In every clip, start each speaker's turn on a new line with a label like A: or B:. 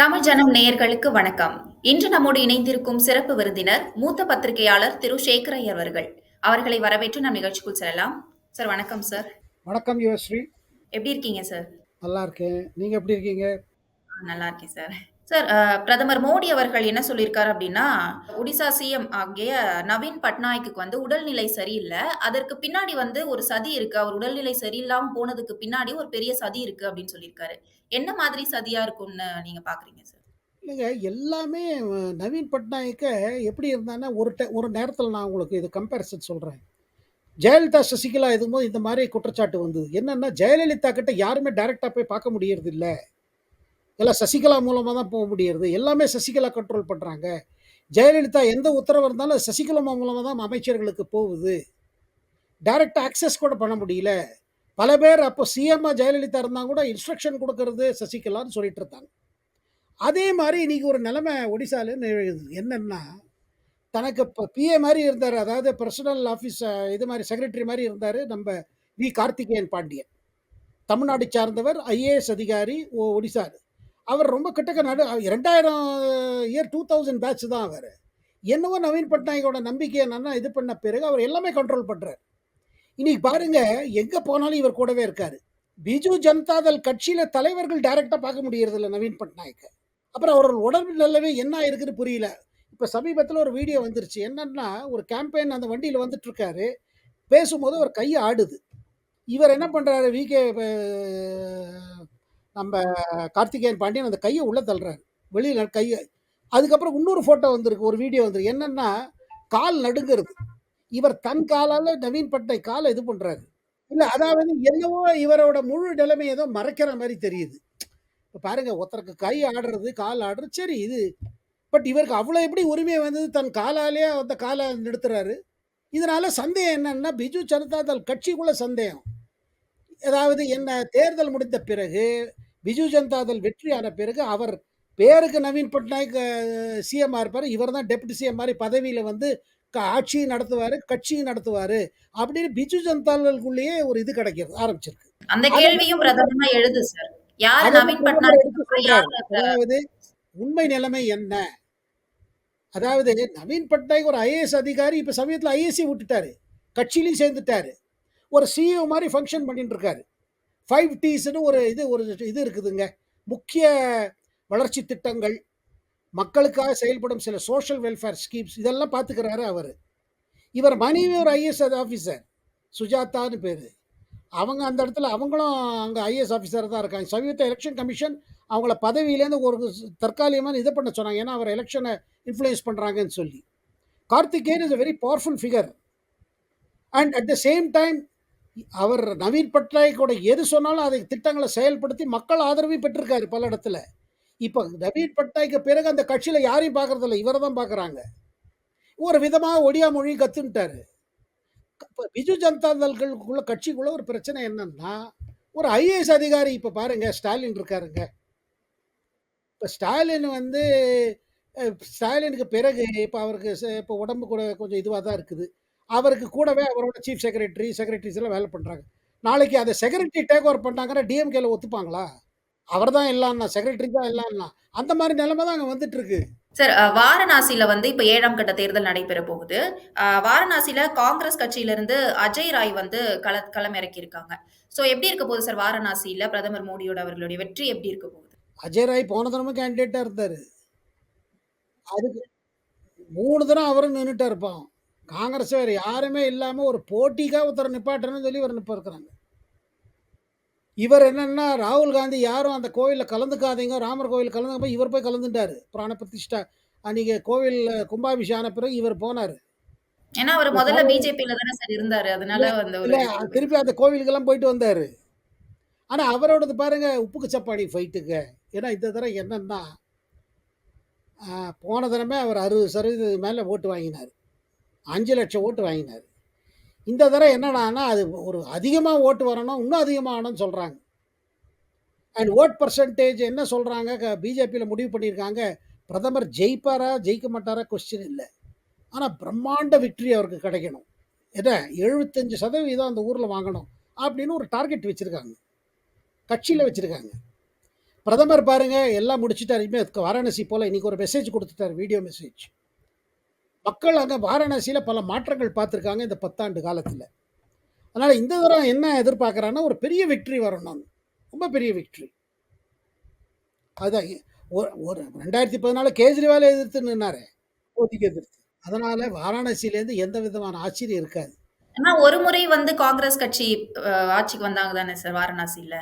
A: தமிழ் ஜனம் நேயர்களுக்கு வணக்கம். இன்று நம்மோடு இணைந்திருக்கும் சிறப்பு விருந்தினர், மூத்த பத்திரிகையாளர் திரு சேகரை அவர்கள். அவர்களை வரவேற்று நம் நிகழ்ச்சிக்குள் செல்லலாம். சார் வணக்கம் சார்.
B: வணக்கம் யுவஸ்ரீ.
A: எப்படி இருக்கீங்க சார்?
B: நல்லா இருக்கேன். நீங்க எப்படி இருக்கீங்க?
A: நல்லா இருக்கேன் சார். சார் பிரதமர் மோடி அவர்கள் என்ன சொல்லியிருக்காரு அப்படின்னா ஒடிசா சிஎம் ஆகிய நவீன் பட்நாயக்குக்கு வந்து உடல்நிலை சரியில்லை அதற்கு பின்னாடி வந்து ஒரு சதி இருக்கு. அவர் உடல்நிலை சரியில்லாம போனதுக்கு பின்னாடி ஒரு பெரிய சதி இருக்கு அப்படின்னு சொல்லியிருக்காரு. என்ன மாதிரி சதியா இருக்கும்னு நீங்க பார்க்குறீங்க சார்?
B: இல்லைங்க எல்லாமே நவீன் பட்நாயக்க எப்படி இருந்தான்னா, ஒரு ட ஒரு நேரத்தில் நான் உங்களுக்கு இது கம்பேரிசன் சொல்கிறேன் ஜெயலலிதா, சசிகலா இருக்கும்போது இந்த மாதிரி குற்றச்சாட்டு வந்தது. என்னன்னா, ஜெயலலிதா கிட்ட யாருமே டைரெக்டாக போய் பார்க்க முடியறதில்லை எல்லாம் சசிகலா மூலமாக தான் போக முடியுது எல்லாமே சசிகலா கண்ட்ரோல் பண்ணுறாங்க ஜெயலலிதா எந்த உத்தரவு இருந்தாலும் சசிகலா மூலமாக தான் அமைச்சர்களுக்கு போகுது. டைரக்ட் ஆக்சஸ் கூட பண்ண முடியல. பல பேர் அப்போ சிஎம்மா ஜெயலலிதா இருந்தால் கூட இன்ஸ்ட்ரக்ஷன் கொடுக்கறது சசிகலான்னு சொல்லிட்டு இருந்தாங்க. அதே மாதிரி இன்றைக்கி ஒரு நிலைமை ஒடிசாவில் என்னென்னா தனக்கு இப்போ பிஏ மாதிரி இருந்தார் அதாவது பர்சனல் ஆஃபீஸ் இது மாதிரி செக்ரட்டரி மாதிரி இருந்தார் நம்ம வி. கார்த்திகேயன் பாண்டியன். தமிழ்நாடு சார்ந்தவர், ஐஏஎஸ் அதிகாரி ஓ ஒடிசால. அவர் ரொம்ப கிட்டக்க நடு 2000 இயர் 2000 பேட்ச் தான் அவர் என்னவோ நவீன் பட்நாயக்கோட நம்பிக்கை என்னன்னா, இது பண்ண பிறகு அவர் எல்லாமே கண்ட்ரோல் பண்ணுறார் இன்னைக்கு பாருங்க, எங்கே போனாலும் இவர் கூடவே இருக்காரு. பிஜு ஜனதாதள் கட்சியில் தலைவர்கள் டைரெக்டாக பார்க்க முடியறதில்ல நவீன் பட்நாயக்கை அப்புறம் அவர்கள் உடல் நல்லவே என்ன இருக்குன்னு புரியல. இப்போ சமீபத்தில் ஒரு வீடியோ வந்துருச்சு. என்னன்னா, ஒரு கேம்பெயின் அந்த வண்டியில் வந்துட்டுருக்காரு. பேசும்போது அவர் கை ஆடுது. இவர் என்ன பண்ணுறாரு விகே கே நம்ம கார்த்திகேயன் பாண்டியன் அந்த கையை உள்ள தள்ளுறாரு. வெளியில் கையை அதுக்கப்புறம் இன்னொரு ஃபோட்டோ வந்திருக்கு. ஒரு வீடியோ வந்திருக்கு. என்னன்னா, கால் நடுங்கிறது இவர் தன் காலால நவீன் பட்டை கால இது பண்ணுறாரு இல்ல அதாவது என்னவோ இவரோட முழு நிலைமை ஏதோ மறைக்கிற மாதிரி தெரியுது. இப்போ பாருங்க ஒருத்தருக்கு கை ஆடுறது, கால் ஆடுறது சரி இது பட் இவருக்கு அவ்வளோ எப்படி உரிமை வந்தது தன் காலாலேயே அந்த காலை நிறுத்துறாரு. இதனால சந்தேகம் என்னன்னா, பிஜு ஜனதாதள் கட்சிக்குள்ள சந்தேகம். அதாவது என்ன தேர்தல் முடிந்த பிறகு, பிஜு ஜனதாதள் வெற்றியான பிறகு அவர் பேருக்கு நவீன் பட்நாயக் அ சிஎம்மா இருப்பாரு. இவர் தான் டெப்டி சிஎம் மாரி பதவியில வந்து ஆட்சியும் நடத்துவாரு, கட்சியும் நடத்துவாரு. அப்படின்னு பிஜு ஜனதாதள்குள்ளேயே ஒரு இது கிடைக்கிறது ஆரம்பிச்சிருக்கு.
A: அந்த கேள்வியும் எழுது சார். யாரு நவீன் பட்நாயக்
B: அதாவது உண்மை நிலைமை என்ன? அதாவது நவீன் பட்நாயக் ஒரு ஐஏஎஸ் அதிகாரி இப்ப சமீபத்தில ஐஏஎஸ்ஸயே விட்டுட்டாரு. கட்சியிலயும் சேர்ந்துட்டாரு. ஒரு சிஇஓ மாதிரி ஃபங்க்ஷன் பண்ணிட்டு இருக்காரு. ஃபைவ் டீஸ்னு ஒரு இது ஒரு இது இருக்குதுங்க. முக்கிய வளர்ச்சி திட்டங்கள், மக்களுக்காக செயல்படும் சில சோஷியல் வெல்ஃபேர் ஸ்கீம்ஸ் இதெல்லாம் பார்த்துக்கிறாரு அவர் இவர் மனைவி ஒரு ஐஏஎஸ் ஆஃபீஸர் சுஜாதான்னு பேர் அவங்க அந்த இடத்துல அவங்களும் அங்கே ஐஏஎஸ் ஆஃபீஸராக தான் இருக்காங்க. சமீபத்தில எலெக்ஷன் கமிஷன் அவங்கள பதவியிலேருந்து ஒரு தற்காலிகமான இதை பண்ண சொன்னாங்க. ஏன்னா, அவர் எலெக்ஷனை இன்ஃப்ளூயன்ஸ் பண்ணுறாங்கன்னு சொல்லி. Karthikeyan is a very powerful figure. And at the same time அவர் நவீன் பட்நாயக்கோட எது சொன்னாலும் அதை திட்டங்களை செயல்படுத்தி மக்கள் ஆதரவையும் பெற்றிருக்காரு பல இடத்துல. இப்போ நவீன் பட்நாய்க்கு பிறகு அந்த கட்சியில் யாரையும் பார்க்கறதில்ல. இவரை தான் பார்க்குறாங்க. ஒரு விதமாக ஒடியா மொழி கத்துன்ட்டாரு. இப்போ பிஜு ஜனதாதள்களுக்குள்ள கட்சிக்குள்ள ஒரு பிரச்சனை என்னன்னா, ஒரு ஐஏஎஸ் அதிகாரி இப்போ பாருங்க ஸ்டாலின் இருக்காருங்க. இப்போ ஸ்டாலின் வந்து ஸ்டாலினுக்கு பிறகு இப்போ அவருக்கு இப்போ உடம்பு கூட கொஞ்சம் இதுவாக தான் இருக்குது. அவருக்கு கூடவே அவரோட சீஃப் செக்ரட்டரி, செக்ரட்டரீஸ் எல்லாம் வேலை பண்றாங்க. நாளைக்கு அத செக்ரட்டரி டேக் ஓவர் பண்ணாங்கன்னா, டிஎம்கேல ஒத்துப்பாங்களா? அவர் தான் எல்லாம்னா, செக்ரட்டரி தான் எல்லாம்னா. அந்த மாரி நிலைமை தான் அங்க வந்துட்டு இருக்கு.
A: சார் வாரணாசியில வந்து இப்ப 7ஆம் கட்ட தேர்தல் நடைபெற போகுது. வாரணாசியில காங்கிரஸ் கட்சியிலிருந்து அஜய் ராய் வந்து கள களம் இறக்கியிருக்காங்க. ஸோ எப்படி இருக்க போகுது சார் வாரணாசியில பிரதமர் மோடியோட அவர்களுடைய வெற்றி எப்படி இருக்க போகுது?
B: அஜய் ராய் போன தடவ கேண்டிடேட்டா இருந்தாரு. அதுக்கு 3 தரம் அவரும் நின்னுட்டாரு பாவம். காங்கிரஸ் வேற யாருமே இல்லாம ஒரு போட்டிக்காக ஒருத்தர நிப்பாட்டணும்னு சொல்லி இவர நிப்ப இருக்கிறாங்க. இவர் என்னன்னா, ராகுல் காந்தி யாரும் அந்த கோவில்ல கலந்துக்காதீங்க, ராமர் கோவில்ல கலந்துக்காம இவர் போய் கலந்துட்டாரு. பிராண பிரதிஷ்டா அன்னைக்கு கோவில் கும்பாபிஷேகம் ஆன பிறகு இவர் போனாரு.
A: ஏன்னா, அவரு முதல்ல பிஜேபியில தானே சார் இருந்தாரு. அதனால அந்த
B: திருப்பி அந்த கோவிலுக்கெல்லாம் போயிட்டு வந்தாரு. ஆனா அவரோடது பாருங்க உப்புக்கு சப்பானி ஃபைட்டுங்க. ஏன்னா இந்த தடவ என்னன்னா போன தடவ அவர் 60% மேல ஓட்டு வாங்கினாரு. அஞ்சு லட்சம் ஓட்டு வாங்கினார் இந்த தடவை என்னடானா அது ஒரு அதிகமாக ஓட்டு வரணும், இன்னும் அதிகமாகணும்னு ஆகணும்னு அண்ட் ஓட் பர்சன்டேஜ் என்ன சொல்கிறாங்க பிஜேபியில் முடிவு பண்ணியிருக்காங்க. பிரதமர் ஜெயிப்பாரா, ஜெயிக்க மாட்டாரா கொஸ்டின் இல்லை ஆனால் பிரம்மாண்ட விக்ட்ரி அவருக்கு கிடைக்கணும். என்ன 75% அந்த ஊரில் வாங்கணும். அப்படின்னு ஒரு டார்கெட் வச்சுருக்காங்க கட்சியில் வச்சுருக்காங்க பிரதமர் பாருங்க எல்லாம் முடிச்சுட்டாரு. இனிமே வாரணாசி போல் இன்னைக்கு ஒரு மெசேஜ் கொடுத்துட்டார் வீடியோ மெசேஜ். மக்கள் அங்க வாராணசியில பல மாற்றங்கள் பார்த்துருக்காங்க இந்த 10 ஆண்டு காலத்துல. அதனால இந்த தடவ என்ன எதிர்பார்க்குறான்னா, ஒரு பெரிய வெற்றி வரணும்னு. ரொம்ப பெரிய எ ஒ ஒரு 2014 கேஜ்ரிவால எதிர்த்து நின்னாரே. மோதிக்கு எதிர்த்து. அதனால வாராணசியிலேருந்து எந்த விதமான ஆச்சரியம் இருக்காது.
A: ஆனா ஒரு முறை வந்து காங்கிரஸ் கட்சி ஆட்சிக்கு வந்தாங்க தானே சார் வாரணாசில.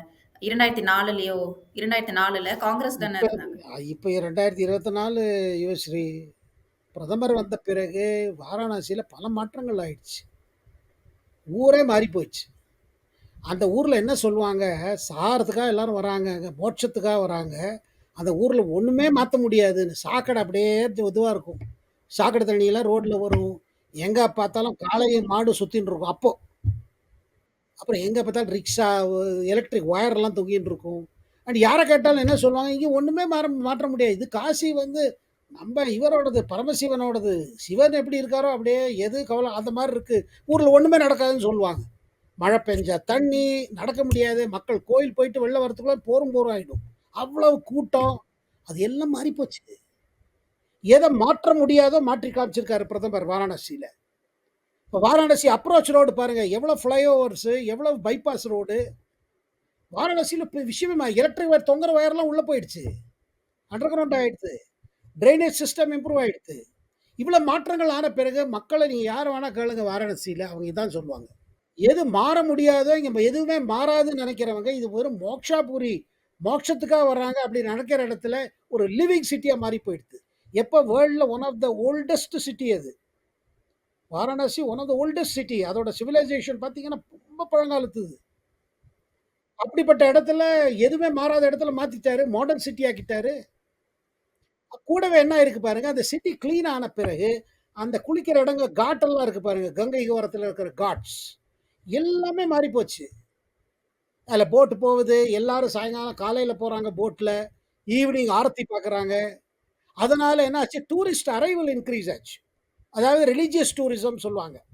A: 2004லயோ 2004ல காங்கிரஸ் தானே
B: இப்ப. அ இப்ப 2024 யுவஸ்ரீ பிரதமர் வந்த பிறகு வாரணாசியில் பல மாற்றங்கள் ஆயிடுச்சு. ஊரே மாறி போச்சு. அந்த ஊரில் என்ன சொல்லுவாங்க, சாகிறதுக்காக எல்லாரும் வராங்கங்க. மோட்சத்துக்காக வராங்க. அந்த ஊரில் ஒன்றுமே மாற்ற முடியாதுன்னு. சாக்கடை அப்படியே இதுவாக இருக்கும். சாக்கடை தண்ணியெல்லாம் ரோட்டில் வரும். எங்கே பார்த்தாலும் காலையும் மாடு சுற்றின்னு இருக்கும் அப்போது அப்புறம் எங்கே பார்த்தாலும் ரிக்ஷா, எலக்ட்ரிக் ஒயர்லாம் தொங்கின்னு இருக்கும். அண்ட் யாரை கேட்டாலும் என்ன சொல்லுவாங்க, இங்கே ஒன்றுமே மாற மாற்ற முடியாது. இது காசி வந்து நம்ம இவரோடது, பரமசிவனோடது. சிவன் எப்படி இருக்காரோ அப்படியே எது கவலை அந்த மாதிரி இருக்கு. ஊர்ல ஒண்ணுமே நடக்காதுன்னு சொல்லுவாங்க. மழை பெஞ்சா தண்ணி, நடக்க முடியாது. மக்கள் கோயில் போயிட்டு வெளில வரத்துக்குள்ள போரும் போரும் ஆயிடும். அவ்வளவு கூட்டம். அது எல்லாம் மாறி போச்சு. மாற்ற முடியாதோ மாற்றி காமிச்சிருக்காரு பிரதமர் வாராணசியில. இப்போ வாரணாசி அப்ரோச் ரோடு பாருங்க. எவ்வளோ ஃப்ளைஓவர்ஸு எவ்வளோ பைபாஸ் ரோடு. வாரணாசியில் இப்போ விஷயமே எலக்ட்ரிக் ஒயர் தொங்குற ஒயர்லாம் உள்ளே போயிடுச்சு. அண்டர் கிரவுண்ட் ஆயிடுச்சு. ட்ரைனேஜ் சிஸ்டம் இம்ப்ரூவ் ஆகிடுது இவ்வளோ மாற்றங்கள் ஆன பிறகு மக்களை நீங்கள் யார் வேணால் கேளுங்க வாரணாசியில் அவங்க இதான் சொல்லுவாங்க. எது மாற முடியாதோ, இங்கே எதுவுமே மாறாதுன்னு நினைக்கிறவங்க இது ஒரு மோக்ஷாபுரி. மோட்சத்துக்காக வர்றாங்க அப்படின்னு நினைக்கிற இடத்துல ஒரு லிவிங் சிட்டியாக மாறி போயிடுது. எப்போ வேர்ல்டில் one of the oldest city அது. Varanasi one of the oldest city. அதோட சிவிலைசேஷன் பார்த்தீங்கன்னா, ரொம்ப பழங்காலத்துது. அப்படிப்பட்ட இடத்துல எதுவுமே மாறாத இடத்துல மாற்றிட்டாரு மாடர்ன் சிட்டி ஆக்கிட்டாரு. கூடவே என்ன இருக்கு பாருங்க, அந்த சிட்டி கிளீன் ஆன பிறகு, அந்த குளிக்கிற இடங்க காட்டெல்லாம் இருக்கு பாருங்க. கங்கை ஓரத்தில் இருக்கிற காட்ஸ். எல்லாமே மாறி போச்சு. அதில் போட்டு போகுது. எல்லாரும் சாயங்காலம் காலையில் போகிறாங்க போட்டில் ஈவினிங் ஆரத்தி பார்க்குறாங்க. அதனால என்ன ஆச்சு, டூரிஸ்ட் அரைவல் இன்க்ரீஸ் ஆச்சு. அதாவது ரிலிஜியஸ் டூரிசம் சொல்லுவாங்க.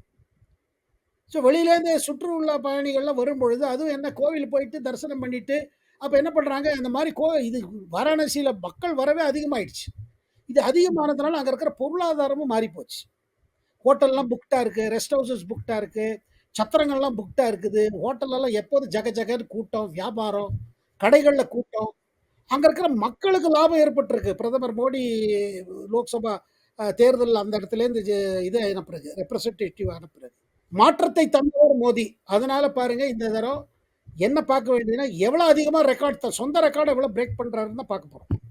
B: ஸோ வெளியிலேருந்து சுற்றுலா பயணிகள்லாம் வரும்பொழுது, அதுவும் என்ன கோவில் போயிட்டு தரிசனம் பண்ணிட்டு, அப்போ என்ன பண்ணுறாங்க அந்த மாதிரி கோ இது வாரணாசியில் மக்கள் வரவே அதிகமாயிடுச்சு. இது அதிகமானதுனால அங்கே இருக்கிற பொருளாதாரமும் மாறிப்போச்சு ஹோட்டல்லாம் புக்டாக இருக்குது ரெஸ்ட் ஹவுஸஸ் புக்டாக இருக்குது சத்திரங்கள்லாம் புக்டாக இருக்குது. ஹோட்டல்லலாம் எப்போதும் ஜக ஜகன்னு கூட்டம், வியாபாரம், கடைகளில் கூட்டம். அங்கே இருக்கிற மக்களுக்கு லாபம் ஏற்பட்டிருக்கு. பிரதமர் மோடி லோக்சபா தேர்தலில் தேர்தல் அந்த இடத்துலேருந்து இதை அனுப்புறது ரெப்ரசன்டேட்டிவ் அனுப்புறது மாற்றத்தை தந்தவர் மோடி. அதனால பாருங்க இந்த தரம் என்ன பார்க்க வேண்டியதுன்னா, எவ்வளோ அதிகமாக ரெக்கார்ட் சொந்த ரெக்கார்டை எவ்வளோ பிரேக் பண்ணுறாருன்னு தான் பார்க்க போகிறோம்